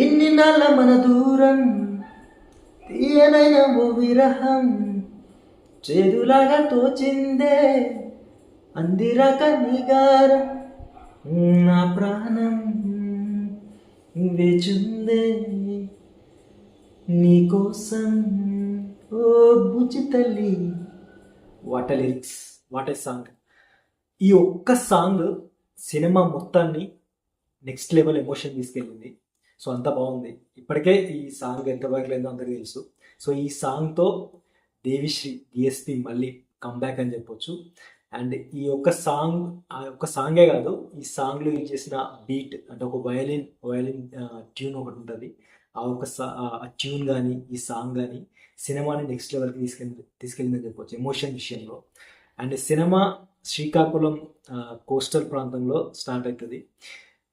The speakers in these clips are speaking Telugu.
ఇన్ని నెల మన దూరం తీయనైన ఓ విరహం చేదులాగా తోచిందే అందిరాక నిగారం నా ప్రాణం వేచుందే నీకోసం ఓ బుచి తల్లి what lyrics what a song ఈ ఒక్క సాంగ్ సినిమా మొత్తాన్ని నెక్స్ట్ లెవెల్ ఎమోషన్ తీసుకెళ్ళింది. సో అంత బాగుంది. ఇప్పటికే ఈ సాంగ్ ఎంత వరకు లేదో అందరికీ తెలుసు. సో ఈ సాంగ్తో దేవిశ్రీ డిఎస్పి మళ్ళీ కంబ్యాక్ అని చెప్పొచ్చు. అండ్ ఈ ఒక్క సాంగ్ ఆ ఒక్క సాంగే కాదు ఈ సాంగ్లో యూజ్ చేసిన బీట్ అంటే ఒక వయలిన్ వయలిన్ ట్యూన్ ఒకటి ఉంటుంది. ఆ ఒక సా- ఆ ట్యూన్ కానీ ఈ సాంగ్ కానీ సినిమాని నెక్స్ట్ లెవెల్కి తీసుకెళ్ళి తీసుకెళ్ళిందని చెప్పొచ్చు ఎమోషన్ విషయంలో. అండ్ సినిమా శ్రీకాకుళం కోస్టల్ ప్రాంతంలో స్టార్ట్ అవుతుంది.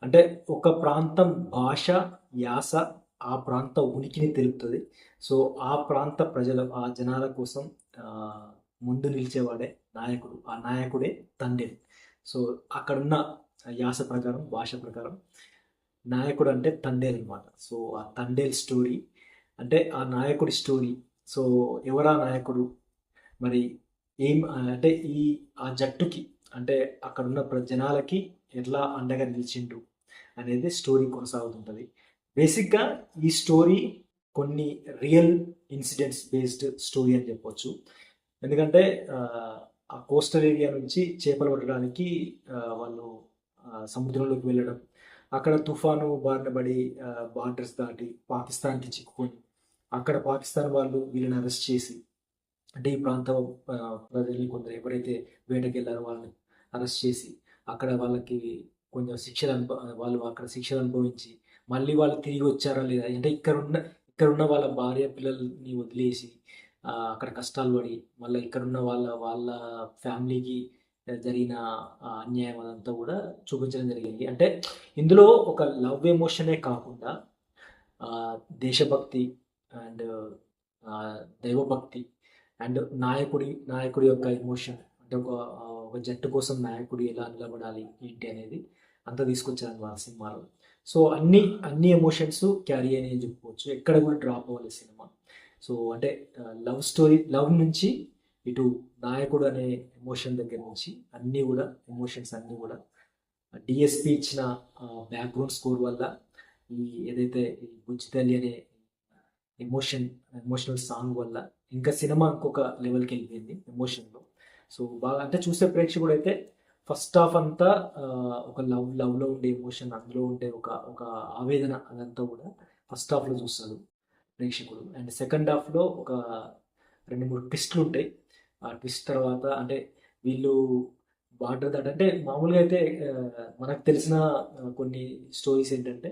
అంటే ఒక ప్రాంతం భాష యాస ఆ ప్రాంత ఉనికిని తెలుపుతుంది. సో ఆ ప్రాంత ప్రజల ఆ జనాల కోసం ముందు నిలిచేవాడే నాయకుడు. ఆ నాయకుడే తండ్రి. సో అక్కడున్న యాస ప్రకారం భాష ప్రకారం నాయకుడు అంటే తండేల్ అనమాట సో ఆ తండేల్ స్టోరీ అంటే ఆ నాయకుడి స్టోరీ. సో ఎవరా నాయకుడు? మరి ఏం అంటే ఈ ఆ జట్టుకి అంటే అక్కడున్న ప్ర- జనాలకి ఎట్లా అండగా నిలిచిండు అనేది స్టోరీ కొనసాగుతుంటుంది. బేసిక్గా ఈ స్టోరీ కొన్ని రియల్ ఇన్సిడెంట్స్ బేస్డ్ స్టోరీ అని చెప్పొచ్చు. ఎందుకంటే ఆ, కోస్టల్ ఏరియా నుంచి చేపలు పట్టడానికి వాళ్ళు సముద్రంలోకి వెళ్ళడం అక్కడ తుఫాను బారిన పడి బార్డర్స్ దాటి పాకిస్తాన్కి చిక్కుకొని అక్కడ పాకిస్తాన్ వాళ్ళు వీళ్ళని అరెస్ట్ చేసి అంటే ఈ ప్రాంతం ప్రజల్ని కొందరు ఎవరైతే వేటకెళ్ళారో వాళ్ళని అరెస్ట్ చేసి అక్కడ వాళ్ళకి కొంచెం శిక్షలు అనుభవ వాళ్ళు అక్కడ శిక్షలు అనుభవించి మళ్ళీ వాళ్ళు తిరిగి వచ్చారా లేదా? అంటే ఇక్కడ ఉన్న ఇక్కడ ఉన్న వాళ్ళ భార్య పిల్లల్ని వదిలేసి అక్కడ కష్టాలు పడి మళ్ళీ ఇక్కడ ఉన్న వాళ్ళ వాళ్ళ ఫ్యామిలీకి జరిగిన అన్యాయం అదంతా కూడా చూపించడం జరిగింది. అంటే ఇందులో ఒక లవ్ ఎమోషనే కాకుండా దేశభక్తి అండ్ దైవభక్తి అండ్ నాయకుడి నాయకుడి యొక్క ఎమోషన్. అంటే ఒక ఒక జట్టు కోసం నాయకుడు ఎలా నిలబడాలి ఏంటి అనేది అంతా తీసుకొచ్చారు ఆ సినిమాలో. సో అన్ని అన్ని ఎమోషన్స్ క్యారీ అని చెప్పుకోవచ్చు. ఎక్కడ కూడా డ్రాప్ అవ్వాలి సినిమా. సో అంటే లవ్ స్టోరీ లవ్ నుంచి ఇటు నాయకుడు అనే ఎమోషన్ దగ్గర నుంచి అన్నీ కూడా ఎమోషన్స్ అన్నీ కూడా డిఎస్పి ఇచ్చిన బ్యాక్గ్రౌండ్ స్కోర్ వల్ల ఈ ఏదైతే ఈ బుజ్జితల్లి అనే ఎమోషన్ ఎమోషనల్ సాంగ్ వల్ల ఇంకా సినిమా ఇంకొక లెవెల్కి వెళ్ళిపోయింది ఎమోషన్లో సో బాగా అంటే చూసే ప్రేక్షకుడు అయితే ఫస్ట్ హాఫ్ అంతా ఒక లవ్ లవ్లో ఉండే ఎమోషన్ అందులో ఉండే ఒక ఒక ఆవేదన అదంతా కూడా ఫస్ట్ హాఫ్లో చూస్తాడు ప్రేక్షకుడు. అండ్ సెకండ్ హాఫ్లో ఒక రెండు మూడు ట్విస్ట్లు ఉంటాయి. ఆ ట్విస్ట్ తర్వాత అంటే వీళ్ళు బార్డర్ దాట అంటే మామూలుగా అయితే మనకు తెలిసిన కొన్ని స్టోరీస్ ఏంటంటే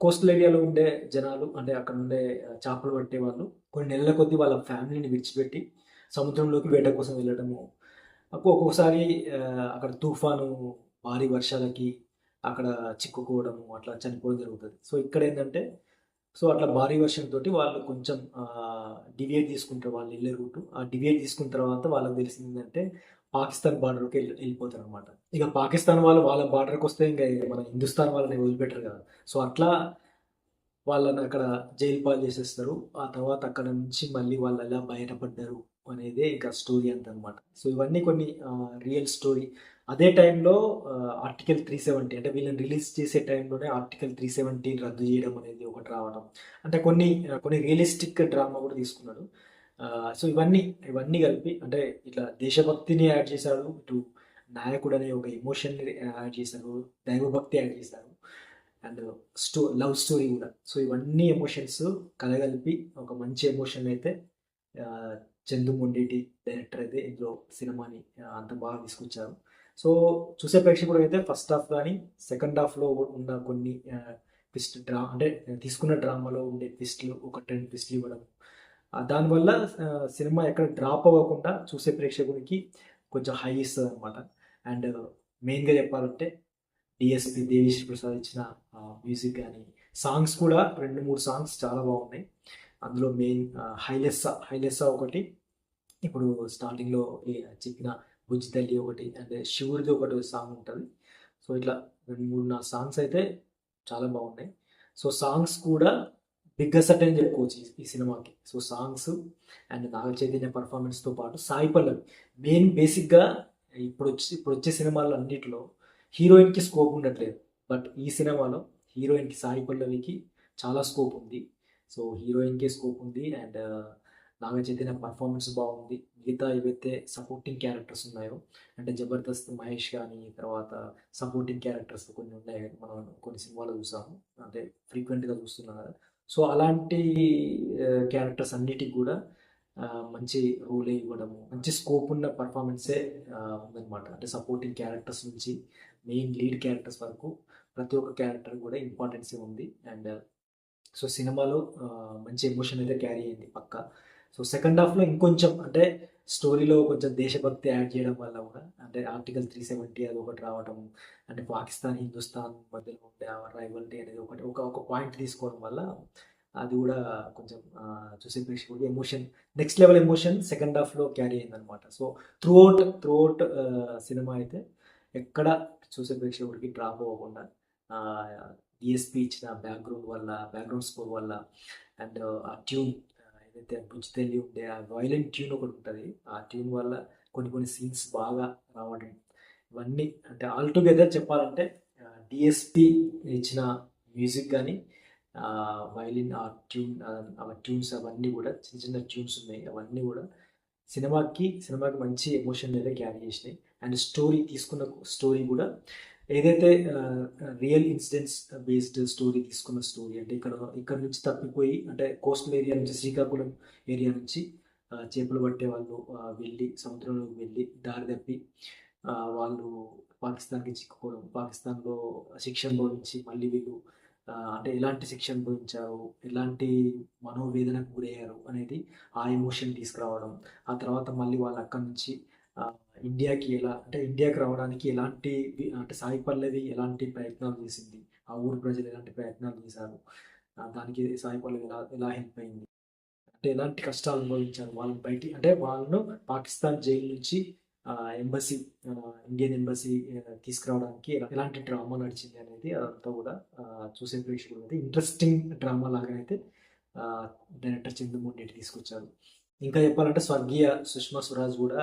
కోస్టల్ ఏరియాలో ఉండే జనాలు అంటే అక్కడ ఉండే చేపలు పట్టే వాళ్ళు కొన్ని నెలల కొద్దీ వాళ్ళ ఫ్యామిలీని విడిచిపెట్టి సముద్రంలోకి వేట కోసం వెళ్ళడము ఒక్కొక్కసారి అక్కడ తుఫాను భారీ వర్షాలకి అక్కడ చిక్కుకోవడము అట్లా చనిపోవడం జరుగుతుంది. సో ఇక్కడ ఏంటంటే సో అట్లా భారీ వర్షంతో వాళ్ళు కొంచెం డివియేట్ తీసుకుంటారు వాళ్ళు వెళ్ళే రూట్. ఆ డివియేట్ తీసుకున్న తర్వాత వాళ్ళకి తెలిసింది ఏంటంటే పాకిస్తాన్ బార్డర్కి వెళ్ళి వెళ్ళిపోతారు అనమాట ఇక పాకిస్తాన్ వాళ్ళు వాళ్ళ బార్డర్కి వస్తే ఇంకా మన హిందుస్థాన్ వాళ్ళని వదిలిపెట్టరు కదా. సో అట్లా వాళ్ళని అక్కడ జైలు పాలు చేసేస్తారు. ఆ తర్వాత అక్కడ నుంచి మళ్ళీ వాళ్ళు ఎలా బయటపడ్డారు అనేదే ఇంకా స్టోరీ అంత అనమాట సో ఇవన్నీ కొన్ని రియల్ స్టోరీ అదే టైంలో ఆర్టికల్ త్రీ సెవెంటీ అంటే వీళ్ళని రిలీజ్ చేసే టైంలోనే ఆర్టికల్ త్రీ సెవెంటీని రద్దు చేయడం అనేది ఒకటి రావడం. అంటే కొన్ని కొన్ని రియలిస్టిక్ డ్రామా కూడా తీసుకున్నాడు. సో ఇవన్నీ ఇవన్నీ కలిపి అంటే ఇట్లా దేశభక్తిని యాడ్ చేశాడు ఇటు నాయకుడు అనే ఒక ఎమోషన్ని యాడ్ చేశారు దైవభక్తి యాడ్ చేశారు అండ్ స్టో లవ్ స్టోరీ కూడా. సో ఇవన్నీ ఎమోషన్స్ కలగలిపి ఒక మంచి ఎమోషన్ అయితే చందు మొండేటి డైరెక్టర్ అయితే ఇందులో సినిమాని అంత బాగా తీసుకొచ్చారు. సో చూసే ప్రేక్షకుడు అయితే ఫస్ట్ హాఫ్ కానీ సెకండ్ హాఫ్లో ఉన్న కొన్ని ట్విస్ట్ డ్రా అంటే తీసుకున్న డ్రామాలో ఉండే ట్విస్ట్లు ఒక టెన్ ట్విస్ట్లు ఇవ్వడం. దానివల్ల సినిమా ఎక్కడ డ్రాప్ అవ్వకుండా చూసే ప్రేక్షకుడికి కొంచెం హై ఇస్తుంది అనమాట అండ్ మెయిన్గా చెప్పాలంటే డిఎస్పి దేవిశ్రీ ప్రసాద్ ఇచ్చిన మ్యూజిక్ కానీ సాంగ్స్ కూడా రెండు మూడు సాంగ్స్ చాలా బాగున్నాయి. అందులో మెయిన్ హైలెస్సా హైలెస్సా ఒకటి. ఇప్పుడు స్టార్టింగ్లో చెప్పిన బుజ్జి తల్లి ఒకటి అంటే శివుడిది ఒకటి సాంగ్ ఉంటుంది. సో ఇట్లా రెండు మూడు నా సాంగ్స్ అయితే చాలా బాగున్నాయి. సో సాంగ్స్ కూడా బిగ్గెస్ట్ అని చెప్పుకోవచ్చు ఈ- సినిమాకి. So songs and Naga Chaitanya పర్ఫార్మెన్స్తో పాటు సాయి పల్లవి. మెయిన్ బేసిక్గా ఇప్పుడు వచ్చి ఇప్పుడు వచ్చే సినిమాలు అన్నిటిలో హీరోయిన్కి స్కోప్ ఉండట్లేదు. బట్ ఈ సినిమాలో హీరోయిన్కి సాయి పల్లవికి చాలా స్కోప్ ఉంది. సో హీరోయిన్కి స్కోప్ ఉంది అండ్ నాగ చైతన్య పర్ఫార్మెన్స్ బాగుంది. మిగతా ఏవైతే సపోర్టింగ్ క్యారెక్టర్స్ ఉన్నాయో అంటే జబర్దస్త్ మహేష్ కానీ తర్వాత సపోర్టింగ్ క్యారెక్టర్స్ కొన్ని ఉన్నాయి మనం కొన్ని సినిమాలు చూసాము. అంటే ఫ్రీక్వెంట్గా చూస్తున్నాం కదా. సో అలాంటి క్యారెక్టర్స్ అన్నిటికి కూడా మంచి రోల్ ఇవ్వడము మంచి స్కోప్ ఉన్న పర్ఫార్మెన్సే ఉందన్నమాట. అంటే సపోర్టింగ్ క్యారెక్టర్స్ నుంచి మెయిన్ లీడ్ క్యారెక్టర్స్ వరకు ప్రతి ఒక్క క్యారెక్టర్ కూడా ఇంపార్టెన్సే ఉంది. అండ్ సో సినిమాలో మంచి ఎమోషన్ అయితే క్యారీ అయింది పక్క. సో సెకండ్ హాఫ్లో ఇంకొంచెం అంటే స్టోరీలో కొంచెం దేశభక్తి యాడ్ చేయడం వల్ల కూడా అంటే ఆర్టికల్ త్రీ సెవెంటీ అది ఒకటి రావడం అంటే పాకిస్తాన్ హిందుస్థాన్ మధ్యలో ఉండే రైవల్టీ అనేది ఒకటి ఒక ఒక పాయింట్ తీసుకోవడం వల్ల అది కూడా కొంచెం చూసే ప్రేక్షకుడికి emotion next level emotion second హాఫ్లో క్యారీ అయిందనమాట so throughout throughout cinema అయితే ఎక్కడ చూసే ప్రేక్షకుడికి డ్రాప్ అవ్వకుండా డిఎస్పి ఇచ్చిన బ్యాక్గ్రౌండ్ వల్ల బ్యాక్గ్రౌండ్ స్కోర్ వల్ల అండ్ uh, ఆ ట్యూన్ uh, ఏదైతే బుజ్జితల్లి ఉండే ఆ వైలెంట్ ట్యూన్ ఒకటి ఉంటుంది. ఆ ట్యూన్ వల్ల కొన్ని కొన్ని సీన్స్ బాగా రావడం. ఇవన్నీ అంటే ఆల్ టుగెదర్ చెప్పాలంటే డిఎస్పి ఇచ్చిన మ్యూజిక్ కానీ వైలిన్ ఆ ట్యూన్ ఆ ట్యూన్స్ అవన్నీ కూడా చిన్న చిన్న ట్యూన్స్ ఉన్నాయి. అవన్నీ కూడా సినిమాకి సినిమాకి మంచి ఎమోషన్ అయితే క్యారీ చేసినాయి. అండ్ స్టోరీ తీసుకున్న స్టోరీ కూడా ఏదైతే రియల్ ఇన్సిడెంట్స్ బేస్డ్ స్టోరీ తీసుకున్న స్టోరీ అంటే ఇక్కడ ఇక్కడ నుంచి తప్పిపోయి అంటే కోస్టల్ ఏరియా నుంచి శ్రీకాకుళం ఏరియా నుంచి చేపలు పట్టే వాళ్ళు వెళ్ళి సముద్రంలోకి వెళ్ళి దారి తప్పి వాళ్ళు పాకిస్తాన్కి చిక్కుకోవడం పాకిస్తాన్లో శిక్షణ అనుభవించి మళ్ళీ వీళ్ళు అంటే ఎలాంటి శిక్ష అనుభవించారు ఎలాంటి మనోవేదనకు గురయ్యారు అనేది ఆ ఎమోషన్ తీసుకురావడం ఆ తర్వాత మళ్ళీ వాళ్ళు అక్కడి నుంచి ఇండియాకి ఎలా అంటే ఇండియాకి రావడానికి ఎలాంటి అంటే సాయి పల్లవి ఎలాంటి ప్రయత్నాలు చేసింది? ఆ ఊరు ప్రజలు ఎలాంటి ప్రయత్నాలు చేశారు? దానికి సాయి పల్లవి ఎలా ఎలా హెల్ప్ అయింది? అంటే ఎలాంటి కష్టాలు అనుభవించారు? వాళ్ళని బయటి అంటే వాళ్ళను పాకిస్తాన్ జైలు నుంచి ఎంబసీ ఇండియన్ ఎంబసీ తీసుకురావడానికి ఎలాంటి డ్రామా నడిచింది అనేది అదంతా కూడా చూసే ప్రేక్షకులు అయితే ఇంట్రెస్టింగ్ డ్రామా లాగా అయితే డైరెక్టర్ చంద్రమోహన్ రెడ్డి తీసుకొచ్చారు. ఇంకా చెప్పాలంటే స్వర్గీయ సుష్మా స్వరాజ్ కూడా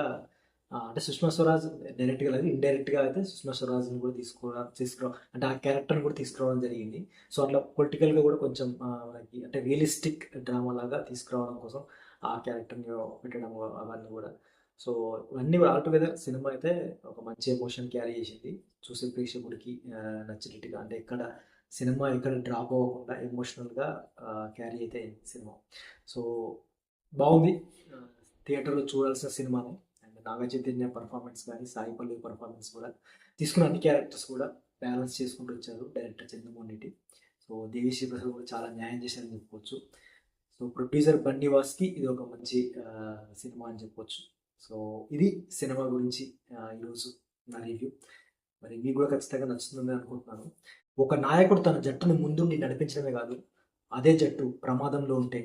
అంటే సుష్మా స్వరాజ్ డైరెక్ట్గా లేదు ఇండైరెక్ట్గా అయితే సుష్మా స్వరాజ్ని కూడా తీసుకురా తీసుకురా అంటే ఆ క్యారెక్టర్ని కూడా తీసుకురావడం జరిగింది. సో అట్లా పొలిటికల్గా కూడా కొంచెం మనకి అంటే రియలిస్టిక్ డ్రామా లాగా తీసుకురావడం కోసం ఆ క్యారెక్టర్ని పెట్టడం అవన్నీ కూడా. సో ఇవన్నీ కూడా ఆల్టుగెదర్ సినిమా అయితే ఒక మంచి ఎమోషన్ క్యారీ చేసింది. చూసే ప్రేక్షకుడికి నచ్చినట్టుగా అంటే ఎక్కడ సినిమా ఎక్కడ డ్రాప్ అవ్వకుండా ఎమోషనల్గా క్యారీ అయితే సినిమా సో బాగుంది. థియేటర్లో చూడాల్సిన సినిమానే నాగ చైతన్య పర్ఫార్మెన్స్ కానీ సాయి పల్లవి పర్ఫార్మెన్స్ కూడా తీసుకున్న అన్ని క్యారెక్టర్స్ కూడా బ్యాలెన్స్ చేసుకుంటూ వచ్చారు డైరెక్టర్ చంద్రమోహన్ రెడ్డి. సో దేవిశ్రీ ప్రసాద్ కూడా చాలా న్యాయం చేశారని చెప్పుకోవచ్చు. సో ప్రొడ్యూసర్ బండివాస్కి ఇది ఒక మంచి సినిమా అని చెప్పొచ్చు. సో ఇది సినిమా గురించి ఈరోజు నా రివ్యూ మరి మీకు కూడా ఖచ్చితంగా నచ్చుతుందని అనుకుంటున్నాను. ఒక నాయకుడు తన జట్టును ముందుండి నడిపించడమే కాదు అదే జట్టు ప్రమాదంలో ఉంటే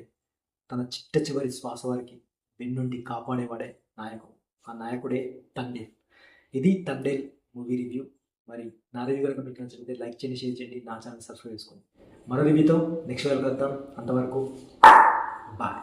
తన చిట్ట చివరి శ్వాస వారికి వెన్నుండి కాపాడేవాడే నాయకుడు. ఆ నాయకుడే తండేల్ ఇది తండేల్ మూవీ రివ్యూ. మరి నా రివ్యూ కనుక మీకు నచ్చితే లైక్ చేయండి షేర్ చేయండి నా ఛానల్ సబ్స్క్రైబ్ చేసుకోండి. మరో రివ్యూతో నెక్స్ట్ వెళ్తాం అంతవరకు బాయ్.